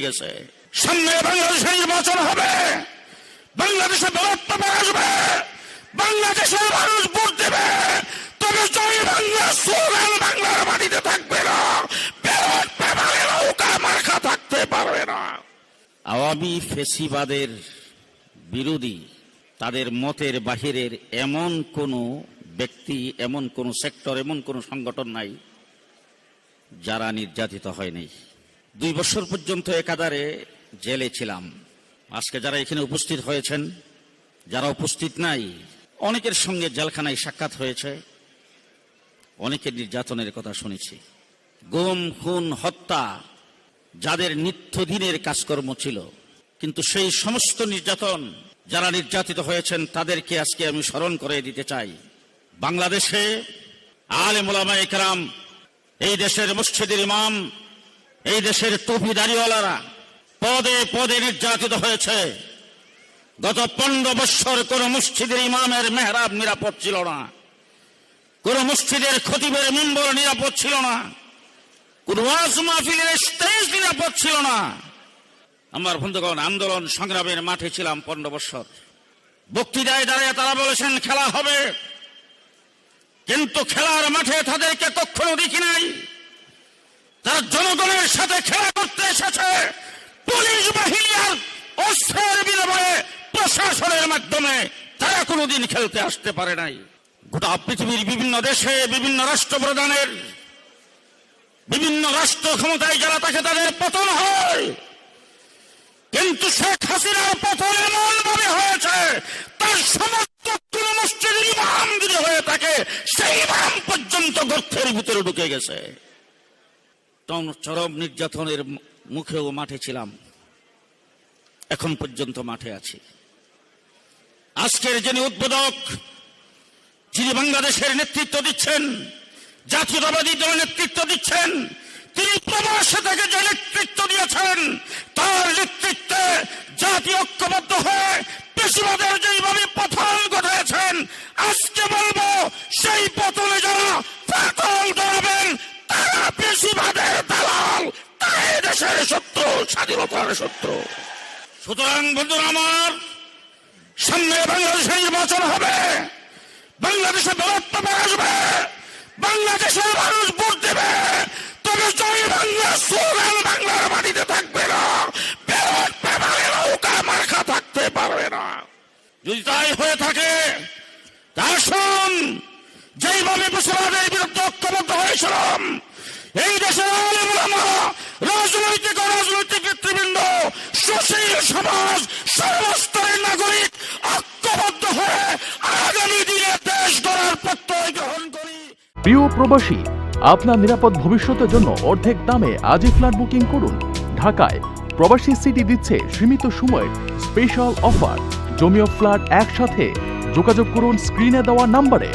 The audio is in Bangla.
গেছে। সামনে বাংলাদেশের নির্বাচন হবে। বাংলাদেশে বরত্ব আসবে। বাংলাদেশের মানুষ ভোট দেবে। তবে জয় বাংলা সোনাল বাংলার মাটিতে থাকবে না। বেরোট পেপারে নৌকা মার্কা থাকতে পারবে না। আওয়ামী ফেসিবাদের বিরোধী, তাদের মতের বাহিরের এমন কোনো ব্যক্তি, এমন কোন সেক্টর, এমন কোন সংগঠন নাই। যারা নির্যাতিত হয়নি। দুই বছর পর্যন্ত একাধারে জেলে ছিলাম। আজকে যারা এখানে উপস্থিত হয়েছেন, যারা উপস্থিত নাই, অনেকের সঙ্গে জেলখানায় সাক্ষাৎ হয়েছে। অনেকের নির্যাতনের কথা শুনেছি। গুম, খুন, হত্যা যাদের নিত্যদিনের কাজকর্ম ছিল। কিন্তু সেই সমস্ত নির্যাতন, যারা নির্যাতিত হয়েছেন, তাদেরকে আজকে আমি স্মরণ করে দিতে চাই। বাংলাদেশে আলে মোলামা একরাম এই দেশের মসজিদের ইমাম, এই দেশের টুপি দাড়িওয়ালারা পদে পদে নির্যাতিত হয়েছে। গত পনেরো বৎসর কোন মসজিদের ইমামের মেহরাব নিরাপদ ছিল না। কোন মসজিদের খতিবের মেম্বর নিরাপদ ছিল না। কোন মাহফিলের স্টেজ নিরাপদ ছিল না। আমার বন্ধুগণ, আন্দোলন সংগ্রামের মাঠে ছিলাম পনেরো বৎসর বক্তৃতায় দাঁড়িয়ে তারা বলেছেন, খেলা হবে। কিন্তু খেলার মাঠে তাদেরকে কখনো দেখি নাই। তারা জনগণের সাথে খেলা করতে এসেছে। পুলিশ বাহিনী আর অস্ত্রের বিনিময়ে প্রশাসনের মাধ্যমে তারা কোনোদিন খেলতে আসতে পারে নাই। গোটা পৃথিবীর বিভিন্ন দেশে, বিভিন্ন রাষ্ট্র রাষ্ট্রপ্রধানের বিভিন্ন রাষ্ট্র ক্ষমতায় যারা থাকে তাদের পতন হয়। কিন্তু শেখ হাসিনার পতন এমন ভাবে হয়েছে, তার সমস্ত সেই ইমাম পর্যন্ত গর্তের ভিতরে ঢুকে গেছে। তখন চরম নির্যাতনের মুখেও মাঠে ছিলাম। এখন পর্যন্ত মাঠে আছি। আজকের যিনি উদ্বোধক, যিনি বাংলাদেশের নেতৃত্ব দিচ্ছেন, জাতীয়তাবাদী দলের নেতৃত্ব দিচ্ছেন, তিনি প্রবাসে থেকে যে নেতৃত্ব দিয়েছেন, তার নেতৃত্বে জাতি ঐক্যবদ্ধ হয়ে পেশিবাদের স্বাধীনতার শত্রু সুতরাং বন্ধুরা আমার, সামনে বাংলাদেশে নির্বাচন হবে। বাংলাদেশে বরত্ব আসবে। বাংলাদেশের মানুষ ভোট দেবে। তবে জয় বাংলা সোনাল বাংলার মাটিতে থাকবে না। বেরোট পেপারে নৌকা মার্কা থাকতে পারবে না। যদি তাই হয়ে থাকে শুন যেইভাবে মুসলমানের বিরুদ্ধে ঐক্যবদ্ধ হয়েছিলাম, এই দেশের রাজনৈতিক রাজনৈতিক সুশীল সমাজ, সর্বস্তরের নাগরিক ঐক্যবদ্ধ হয়ে আগামী দিনে দেশ গড়ার প্রত্যয় গ্রহণ করি। প্রিয় প্রবাসী, আপনার নিরাপদ ভবিষ্যতের জন্য অর্ধেক দামে আজই ফ্ল্যাট বুকিং করুন। ঢাকায় প্রবাসী সিটি দিচ্ছে সীমিত সময়ের স্পেশাল অফার। জমিও ফ্ল্যাট একসাথে। যোগাযোগ করুন স্ক্রিনে দেওয়া নাম্বারে।